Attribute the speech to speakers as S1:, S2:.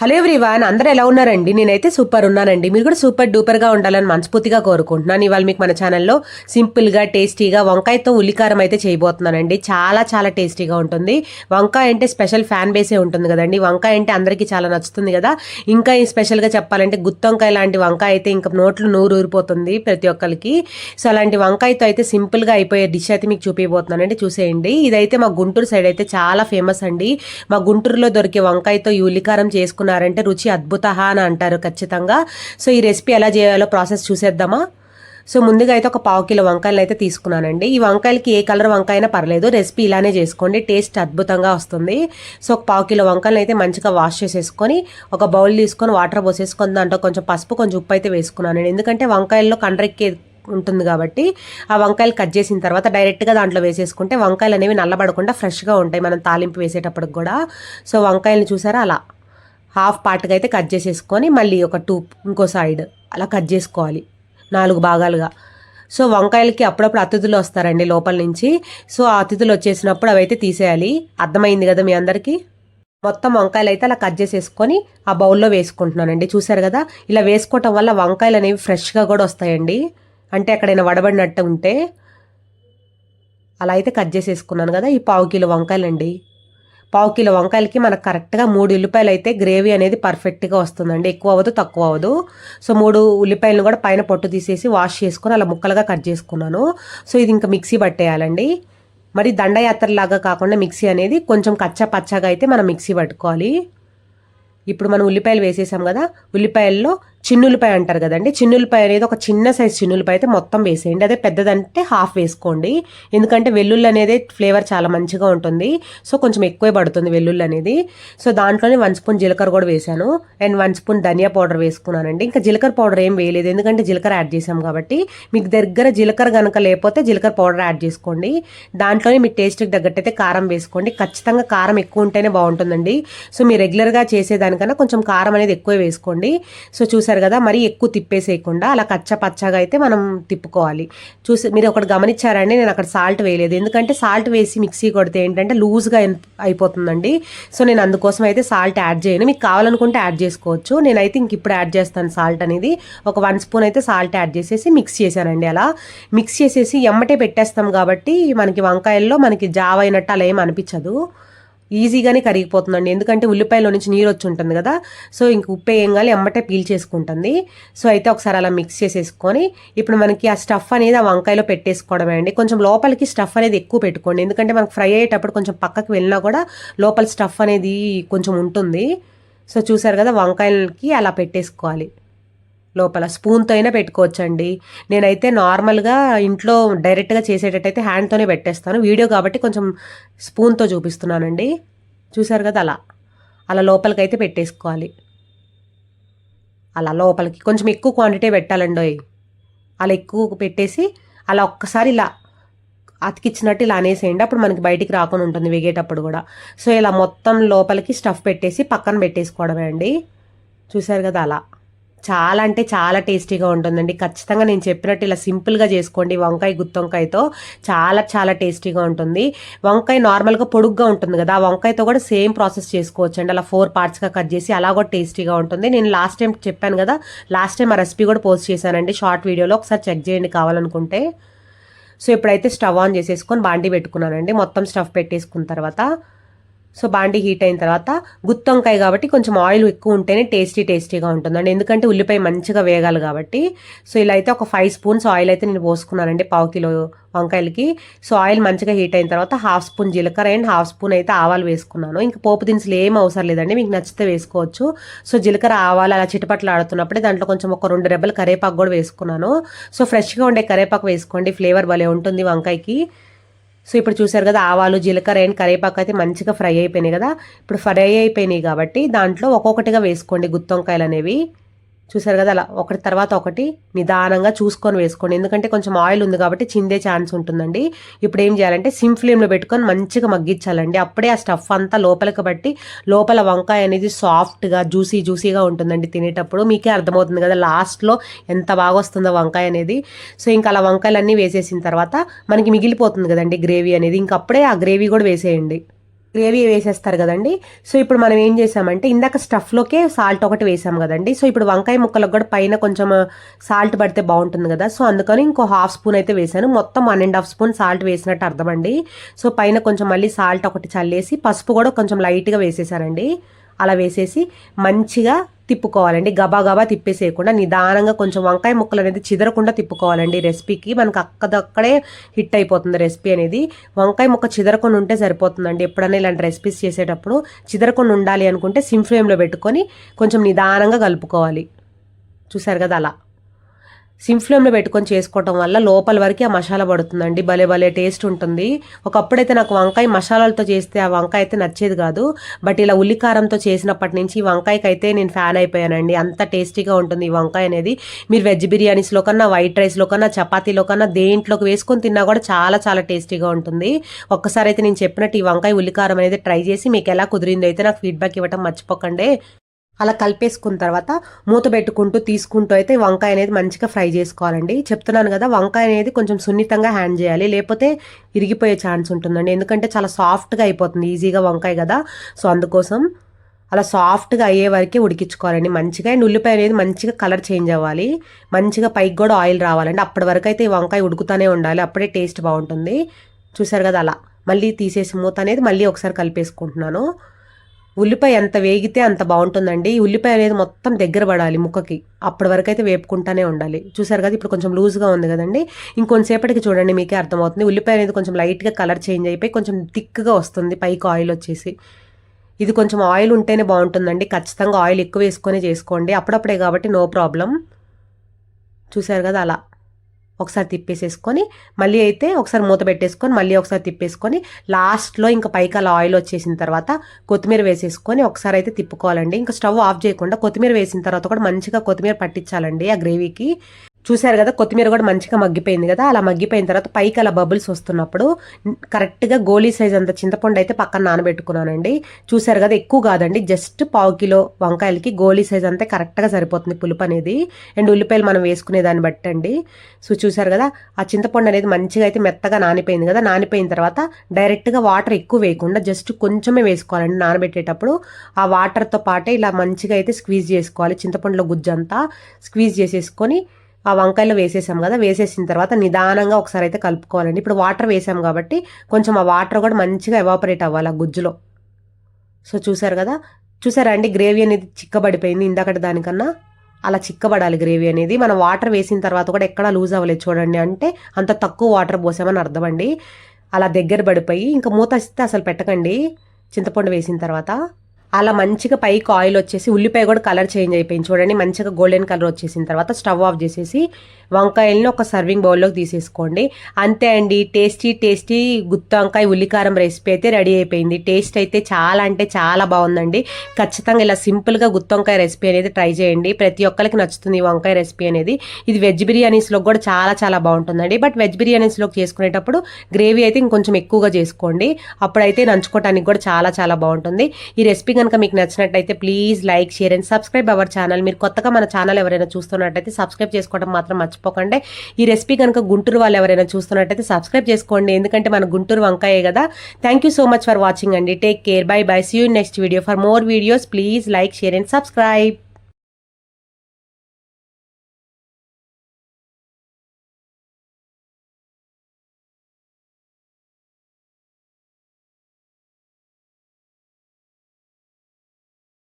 S1: Hello everyone అందరూ ఎలా ఉన్నారండి? నేనైతే సూపర్ ఉన్నానండి. మీరు కూడా సూపర్ డూపర్గా ఉండాలని మనస్ఫూర్తిగా కోరుకుంటున్నాను. ఇవాళ మీకు మన ఛానల్లో సింపుల్గా టేస్టీగా వంకాయతో ఉల్లికారం అయితే చేయబోతున్నానండి. చాలా చాలా టేస్టీగా ఉంటుంది. వంకాయ అంటే స్పెషల్ ఫ్యాన్ బేసే ఉంటుంది కదండి. వంకాయ అంటే అందరికీ చాలా నచ్చుతుంది కదా. ఇంకా ఈ స్పెషల్గా చెప్పాలంటే గుత్తొంకాయ లాంటి వంకాయ అయితే ఇంకా నోట్లు నూరు ఊరిపోతుంది ప్రతి ఒక్కరికి. సో అలాంటి వంకాయతో అయితే సింపుల్గా అయిపోయే డిష్ అయితే మీకు చూపించబోతున్నానండి చూసేయండి. ఇదైతే మా గుంటూరు సైడ్ అయితే చాలా ఫేమస్ అండి. మా గుంటూరులో దొరికే వంకాయతో ఈ ఉల్లికారం చేసుకున్న చేసుకున్నారంటే రుచి అద్భుత అని అంటారు ఖచ్చితంగా. సో ఈ రెసిపీ ఎలా చేయాలో ప్రాసెస్ చూసేద్దామా? సో ముందుగా అయితే ఒక పావు కిలో వంకాయలు అయితే తీసుకున్నానండి. ఈ వంకాయలకి ఏ కలర్ వంకాయ అయినా పర్లేదు. రెసిపీ ఇలానే చేసుకోండి. టేస్ట్ అద్భుతంగా వస్తుంది. సో ఒక పావు కిలో వంకాయలు అయితే మంచిగా వాష్ చేసేసుకొని ఒక బౌల్ తీసుకొని వాటర్ పోసేసుకొని దాంట్లో కొంచెం పసుపు కొంచెం ఉప్పు అయితే వేసుకున్నానండి. ఎందుకంటే వంకాయల్లో కండ్రెక్కి ఉంటుంది కాబట్టి ఆ వంకాయలు కట్ చేసిన తర్వాత డైరెక్ట్గా దాంట్లో వేసేసుకుంటే వంకాయలు అనేవి నల్లబడకుండా ఫ్రెష్గా ఉంటాయి. మనం తాలింపు వేసేటప్పటికి కూడా. సో వంకాయలను చూసారా? అలా. హాఫ్ పార్ట్గా అయితే కట్ చేసేసుకొని మళ్ళీ ఒక టూ ఇంకో సైడ్ అలా కట్ చేసుకోవాలి. నాలుగు భాగాలుగా. సో వంకాయలకి అప్పుడప్పుడు అతిథులు వస్తారండి లోపల నుంచి. సో ఆ అతిథులు వచ్చేసినప్పుడు అవైతే తీసేయాలి. అర్థమైంది కదా మీ అందరికీ? మొత్తం వంకాయలు అయితే అలా కట్ చేసేసుకొని ఆ బౌల్లో వేసుకుంటున్నానండి. చూసారు కదా? ఇలా వేసుకోవటం వల్ల వంకాయలు అనేవి ఫ్రెష్గా కూడా వస్తాయండి. అంటే ఎక్కడైనా వడబడినట్టు ఉంటే అలా అయితే కట్ చేసేసుకున్నాను కదా ఈ పావు కిలో వంకాయలండి. పావు కిలో వంకాయలకి మనకు కరెక్ట్గా మూడు ఉల్లిపాయలు అయితే గ్రేవీ అనేది పర్ఫెక్ట్గా వస్తుందండి. ఎక్కువ అవ్వదు తక్కువ అవ్వదు. సో మూడు ఉల్లిపాయలను కూడా పైన పొట్టు తీసేసి వాష్ చేసుకొని అలా ముక్కలుగా కట్ చేసుకున్నాను. సో ఇది ఇంకా మిక్సీ పట్టేయాలండి. మరి దండయాత్రలాగా కాకుండా మిక్సీ అనేది కొంచెం కచ్చా పచ్చగా అయితే మనం మిక్సీ పట్టుకోవాలి. ఇప్పుడు మనం ఉల్లిపాయలు వేసేసాం కదా ఉల్లిపాయల్లో చిన్నులపాయ అంటారు కదండి. చిన్నులపాయ అనేది ఒక చిన్న సైజ్ చిన్నులపాయ అయితే మొత్తం వేసేయండి. అదే పెద్దదంటే హాఫ్ వేసుకోండి. ఎందుకంటే వెల్లుల్లి అనేది ఫ్లేవర్ చాలా మంచిగా ఉంటుంది. సో కొంచెం ఎక్కువే పడుతుంది వెల్లుల్లి అనేది. సో దాంట్లోనే వన్ స్పూన్ జీలకర్ర కూడా వేసాను. అండ్ వన్ స్పూన్ ధనియా పౌడర్ వేసుకున్నానండి. ఇంకా జీలకర్ర పౌడర్ ఏం వేయలేదు. ఎందుకంటే జీలకర్ర యాడ్ చేసాం కాబట్టి. మీకు దగ్గర జీలకర్ర కనుక లేకపోతే జీలకర్ర పౌడర్ యాడ్ చేసుకోండి. దాంట్లోనే మీ టేస్ట్కి తగ్గట్టు అయితే కారం వేసుకోండి. ఖచ్చితంగా కారం ఎక్కువ ఉంటేనే బాగుంటుందండి. సో మీరు రెగ్యులర్గా దానికన్నా కొంచెం కారం అనేది ఎక్కువ వేసుకోండి. సో చూసారు కదా మరీ ఎక్కువ తిప్పేసేయకుండా అలా కచ్చ పచ్చగా అయితే మనం తిప్పుకోవాలి. చూసి మీరు ఒకటి గమనించారండి నేను అక్కడ సాల్ట్ వేయలేదు. ఎందుకంటే సాల్ట్ వేసి మిక్సీ కొడితే ఏంటంటే లూజ్గా అయిపోతుందండి. సో నేను అందుకోసం అయితే సాల్ట్ యాడ్ చేయను. మీకు కావాలనుకుంటే యాడ్ చేసుకోవచ్చు. నేనైతే ఇంక ఇప్పుడు యాడ్ చేస్తాను సాల్ట్ అనేది. ఒక వన్ స్పూన్ అయితే సాల్ట్ యాడ్ చేసేసి మిక్స్ చేశానండి అలా. మిక్స్ చేసేసి ఎమ్మటే పెట్టేస్తాం కాబట్టి మనకి వంకాయల్లో మనకి జావ అయినట్టు అలా ఏం అనిపించదు. ఈజీగానే కరిగిపోతుందండి. ఎందుకంటే ఉల్లిపాయలో నుంచి నీరు వచ్చి ఉంటుంది కదా. సో ఇంక ఉప్పు వేయంగానే ఎమ్మటే పీల్ చేసుకుంటుంది. సో అయితే ఒకసారి అలా మిక్స్ చేసేసుకొని ఇప్పుడు మనకి ఆ స్టఫ్ అనేది ఆ వంకాయలో పెట్టేసుకోవడమే అండి. కొంచెం లోపలికి స్టఫ్ అనేది ఎక్కువ పెట్టుకోండి. ఎందుకంటే మనకు ఫ్రై అయ్యేటప్పుడు కొంచెం పక్కకి వెళ్ళినా కూడా లోపల స్టఫ్ అనేది కొంచెం ఉంటుంది. సో చూసారు కదా వంకాయలకి అలా పెట్టేసుకోవాలి. లోపల స్పూన్తో అయినా పెట్టుకోవచ్చండి. నేనైతే నార్మల్గా ఇంట్లో డైరెక్ట్గా చేసేటట్టయితే హ్యాండ్తోనే పెట్టేస్తాను. వీడియో కాబట్టి కొంచెం స్పూన్తో చూపిస్తున్నానండి. చూసారు కదా అలా. అలా లోపలికి అయితే పెట్టేసుకోవాలి. అలా లోపలికి కొంచెం ఎక్కువ క్వాంటిటీ పెట్టాలండి అలా ఎక్కువ పెట్టేసి అలా ఒక్కసారి ఇలా అతికిచ్చినట్టు ఇలా అనేసేయండి. అప్పుడు మనకి బయటికి రాకుండా ఉంటుంది వేగేటప్పుడు కూడా. సో ఇలా మొత్తం లోపలికి స్టఫ్ పెట్టేసి పక్కన పెట్టేసుకోవడమే అండి. చూసారు కదా అలా. చాలా అంటే చాలా టేస్టీగా ఉంటుందండి. ఖచ్చితంగా నేను చెప్పినట్టు ఇలా సింపుల్గా చేసుకోండి. వంకాయ గుత్తొంకాయతో చాలా చాలా టేస్టీగా ఉంటుంది. వంకాయ నార్మల్గా పొడుగ్గా ఉంటుంది కదా ఆ వంకాయతో కూడా సేమ్ ప్రాసెస్ చేసుకోవచ్చు అండి అలా ఫోర్ పార్ట్స్గా కట్ చేసి అలా కూడా టేస్టీగా ఉంటుంది. నేను లాస్ట్ టైం చెప్పాను కదా లాస్ట్ టైం ఆ రెసిపీ కూడా పోస్ట్ చేశానండి. షార్ట్ వీడియోలో ఒకసారి చెక్ చేయండి కావాలనుకుంటే. సో ఇప్పుడైతే స్టవ్ ఆన్ చేసేసుకొని బాండీ పెట్టుకున్నానండి. మొత్తం స్టవ్ పెట్టేసుకున్న తర్వాత సో బాండీ హీట్ అయిన తర్వాత గుత్తొంకాయ కాబట్టి కొంచెం ఆయిల్ ఎక్కువ ఉంటేనే టేస్టీ టేస్టీగా ఉంటుందండి. ఎందుకంటే ఉల్లిపాయ మంచిగా వేగాలి కాబట్టి. సో ఇలా అయితే ఒక ఫైవ్ స్పూన్స్ ఆయిల్ అయితే నేను పోసుకున్నానండి పావు కిలో వంకాయలకి. సో ఆయిల్ మంచిగా హీట్ అయిన తర్వాత హాఫ్ స్పూన్ జీలకర్ర అండ్ హాఫ్ స్పూన్ అయితే ఆవాలు వేసుకున్నాను. ఇంకా పోపు దినుసులు ఏం అవసరం లేదండి. మీకు నచ్చితే వేసుకోవచ్చు. సో జీలకర్ర ఆవాలు అలా చిటపట్లు ఆడుతున్నప్పుడే దాంట్లో కొంచెం ఒక రెండు రెబ్బలు కరేపాకు కూడా వేసుకున్నాను. సో ఫ్రెష్గా ఉండే కరేపాకు వేసుకోండి. ఫ్లేవర్ భలే ఉంటుంది వంకాయకి. సో ఇప్పుడు చూసారు కదా ఆవాలు జీలకర్ర అండ్ కరివేపాకు అయితే మంచిగా ఫ్రై అయిపోయినాయి కదా. ఇప్పుడు ఫ్రై అయిపోయినాయి కాబట్టి దాంట్లో ఒక్కొక్కటిగా వేసుకోండి గుత్తొంకాయలు అనేవి. చూసారు కదా అలా ఒకటి తర్వాత ఒకటి నిదానంగా చూసుకొని వేసుకోండి. ఎందుకంటే కొంచెం ఆయిల్ ఉంది కాబట్టి చిందే ఛాన్స్ ఉంటుందండి. ఇప్పుడు ఏం చేయాలంటే సిమ్ ఫ్లేమ్లో పెట్టుకొని మంచిగా మగ్గించాలండి. అప్పుడే ఆ స్టఫ్ అంతా లోపలికి బట్టి లోపల వంకాయ అనేది సాఫ్ట్గా జ్యూసీ జ్యూసీగా ఉంటుందండి తినేటప్పుడు. మీకే అర్థమవుతుంది కదా లాస్ట్లో ఎంత బాగా వస్తుందో వంకాయ అనేది. సో ఇంకా అలా వంకాయలన్నీ వేసేసిన తర్వాత మనకి మిగిలిపోతుంది కదండి గ్రేవీ అనేది. ఇంకప్పుడే ఆ గ్రేవీ కూడా వేసేయండి. గ్రేవీ వేసేస్తారు కదండి. సో ఇప్పుడు మనం ఏం చేసామంటే ఇందాక స్టఫ్లోకే సాల్ట్ ఒకటి వేసాం కదండి. సో ఇప్పుడు వంకాయ ముక్కలకు కూడా పైన కొంచెం uh, సాల్ట్ పడితే బాగుంటుంది కదా. సో అందుకని ఇంకో హాఫ్ స్పూన్ అయితే వేసాను. మొత్తం one and half spoon salt వేసినట్టు అర్థమండి. సో పైన కొంచెం మళ్ళీ సాల్ట్ ఒకటి చల్లేసి పసుపు కూడా కొంచెం లైట్గా వేసేసానండి. అలా వేసేసి మంచిగా తిప్పుకోవాలండి. గబా గబా తిప్పేసేయకుండా నిదానంగా కొంచెం వంకాయ ముక్కలు అనేది చిదరకుండా తిప్పుకోవాలండి. రెసిపీకి మనకు అక్కడక్కడే హిట్ అయిపోతుంది రెసిపీ అనేది. వంకాయ ముక్క చిదరకుండా ఉంటే సరిపోతుందండి. ఎప్పుడైనా ఇలాంటి రెసిపీస్ చేసేటప్పుడు చిదరకుండా ఉండాలి అనుకుంటే సిమ్ ఫ్లేమ్లో పెట్టుకొని కొంచెం నిదానంగా కలుపుకోవాలి. చూసారు కదా అలా. సిమ్ ఫ్లేమ్లో పెట్టుకొని చేసుకోవటం వల్ల లోపల వరకు ఆ మసాలా పడుతుందండి. భలే భలే టేస్ట్ ఉంటుంది. ఒకప్పుడైతే నాకు వంకాయ మసాలాలతో చేస్తే ఆ వంకాయ అయితే నచ్చేది కాదు. బట్ ఇలా ఉల్లికారంతో చేసినప్పటి నుంచి ఈ వంకాయకి అయితే నేను ఫ్యాన్ అయిపోయానండి. అంత టేస్టీగా ఉంటుంది ఈ వంకాయ అనేది. మీరు వెజ్ బిర్యానీస్లో కన్నా వైట్ రైస్లో కన్నా చపాతీలో కన్నా దేంట్లోకి వేసుకొని తిన్నా కూడా చాలా చాలా టేస్టీగా ఉంటుంది. ఒక్కసారి అయితే నేను చెప్పినట్టు ఈ వంకాయ ఉల్లికారం అనేది ట్రై చేసి మీకు ఎలా కుదిరిందో అయితే నాకు ఫీడ్బ్యాక్ ఇవ్వటం మర్చిపోకండి. అలా కలిపేసుకున్న తర్వాత మూత పెట్టుకుంటూ తీసుకుంటూ అయితే వంకాయ అనేది మంచిగా ఫ్రై చేసుకోవాలండి. చెప్తున్నాను కదా వంకాయ అనేది కొంచెం సున్నితంగా హ్యాండ్ చేయాలి. లేకపోతే ఇరిగిపోయే ఛాన్స్ ఉంటుందండి. ఎందుకంటే చాలా సాఫ్ట్గా అయిపోతుంది. ఈజీగా వంకాయ కదా. సో అందుకోసం అలా సాఫ్ట్గా అయ్యే వరకే ఉడికించుకోవాలండి. మంచిగా అండ్ ఉల్లిపాయ అనేది మంచిగా కలర్ చేంజ్ అవ్వాలి. మంచిగా పైకి కూడా ఆయిల్ రావాలండి. అప్పటి వరకు అయితే ఈ వంకాయ ఉడుకుతూనే ఉండాలి. అప్పుడే టేస్ట్ బాగుంటుంది. చూసారు కదా అలా. మళ్ళీ తీసేసి మూత అనేది మళ్ళీ ఒకసారి కలిపేసుకుంటున్నాను. ఉల్లిపాయ ఎంత వేగితే అంత బాగుంటుందండి. ఈ ఉల్లిపాయ అనేది మొత్తం దగ్గర పడాలి ముక్కకి. అప్పటి వరకు అయితే వేపుకుంటానే ఉండాలి. చూసారు కదా ఇప్పుడు కొంచెం లూజ్గా ఉంది కదండి. ఇంకొంతసేపటికి చూడండి మీకే అర్థమవుతుంది. ఉల్లిపాయ అనేది కొంచెం లైట్గా కలర్ చేంజ్ అయిపోయి కొంచెం థిక్గా వస్తుంది పైకి ఆయిల్ వచ్చేసి. ఇది కొంచెం ఆయిల్ ఉంటేనే బాగుంటుందండి. ఖచ్చితంగా ఆయిల్ ఎక్కువ వేసుకొని చేసుకోండి. అప్పుడప్పుడే కాబట్టి నో ప్రాబ్లం. చూసారు కదా అలా. ఒకసారి తిప్పేసేసుకొని మళ్ళీ అయితే ఒకసారి మూత పెట్టేసుకొని మళ్ళీ ఒకసారి తిప్పేసుకొని లాస్ట్లో ఇంకా పైకి అలా ఆయిల్ వచ్చేసిన తర్వాత కొత్తిమీర వేసేసుకొని ఒకసారి అయితే తిప్పుకోవాలండి. ఇంకా స్టవ్ ఆఫ్ చేయకుండా కొత్తిమీర వేసిన తర్వాత కూడా మంచిగా కొత్తిమీర పట్టించాలండి ఆ గ్రేవీకి. చూశారు కదా కొత్తిమీర కూడా మంచిగా మగ్గిపోయింది కదా అలా మగ్గిపోయిన తర్వాత పైకి అలా బబుల్స్ వస్తున్నప్పుడు కరెక్ట్గా గోలీ సైజ్ అంత చింతపండు అయితే పక్కన నానబెట్టుకున్నానండి. చూశారు కదా ఎక్కువ కాదండి జస్ట్ పావు కిలో వంకాయలకి గోలీ సైజ్ అంతే కరెక్ట్గా సరిపోతుంది పులుపు అనేది. అండ్ ఉల్లిపాయలు మనం వేసుకునే దాన్ని బట్టి అండి. సో చూశారు కదా ఆ చింతపండు అనేది మంచిగా అయితే మెత్తగా నానిపోయింది కదా నానిపోయిన తర్వాత డైరెక్ట్గా వాటర్ ఎక్కువ వేయకుండా జస్ట్ కొంచెమే వేసుకోవాలండి నానబెట్టేటప్పుడు. ఆ వాటర్తో పాటే ఇలా మంచిగా అయితే స్క్వీజ్ చేసుకోవాలి చింతపండులో గుజ్జంతా స్క్వీజ్ చేసేసుకొని ఆ వంకాయలో వేసేసాం కదా వేసేసిన తర్వాత నిదానంగా ఒకసారి అయితే కలుపుకోవాలండి. ఇప్పుడు వాటర్ వేసాం కాబట్టి కొంచెం ఆ వాటర్ కూడా మంచిగా ఎవాపరేట్ అవ్వాలి ఆ గుజ్జులో. సో చూసారు కదా? చూసారా అండి? గ్రేవీ అనేది చిక్కబడిపోయింది ఇందాకటి దానికన్నా. అలా చిక్కబడాలి గ్రేవీ అనేది. మనం వాటర్ వేసిన తర్వాత కూడా ఎక్కడా లూజ్ అవ్వలేదు చూడండి. అంటే అంత తక్కువ వాటర్ పోసామని అర్థమండి అలా దగ్గర పడిపోయి ఇంకా మూత ఇస్తే అసలు పెట్టకండి. చింతపండు వేసిన తర్వాత. అలా మంచిగా పైకి ఆయిల్ వచ్చేసి ఉల్లిపాయ కూడా కలర్ చేంజ్ అయిపోయింది. చూడండి మంచిగా గోల్డెన్ కలర్ వచ్చేసిన తర్వాత స్టవ్ ఆఫ్ చేసేసి వంకాయలను ఒక సర్వింగ్ బౌల్లోకి తీసేసుకోండి. అంతే అండి టేస్టీ టేస్టీ గుత్త వంకాయ ఉల్లికారం రెసిపీ అయితే రెడీ అయిపోయింది. టేస్ట్ అయితే చాలా అంటే చాలా బాగుందండి. ఖచ్చితంగా ఇలా సింపుల్గా గుత్తి వంకాయ రెసిపీ అనేది ట్రై చేయండి. ప్రతి ఒక్కరికి నచ్చుతుంది ఈ వంకాయ రెసిపీ అనేది. ఇది వెజ్ బిర్యానీస్లో కూడా చాలా చాలా బాగుంటుందండి. బట్ వెజ్ బిర్యానీస్లోకి చేసుకునేటప్పుడు గ్రేవీ అయితే ఇంకొంచెం ఎక్కువగా చేసుకోండి. అప్పుడైతే నంచుకోవడానికి కూడా చాలా చాలా బాగుంటుంది. ఈ రెసిపీ కనుక మీకు నచ్చినట్టయితే please like share and subscribe our channel మీరు కొత్తగా మన ఛానల్ ఎవరైనా చూస్తున్నట్టయితే సబ్స్క్రైబ్ చేసుకోవడం మాత్రం మర్చిపోకండి. ఈ రెసిపీ కనుక గుంటూరు వాళ్ళు ఎవరైనా చూస్తున్నట్టయితే సబ్స్క్రైబ్ చేసుకోండి. ఎందుకంటే మన గుంటూరు వంకాయే కదా. Thank you so much for watching అండి. Take care bye bye see you next video for more videos please like share and subscribe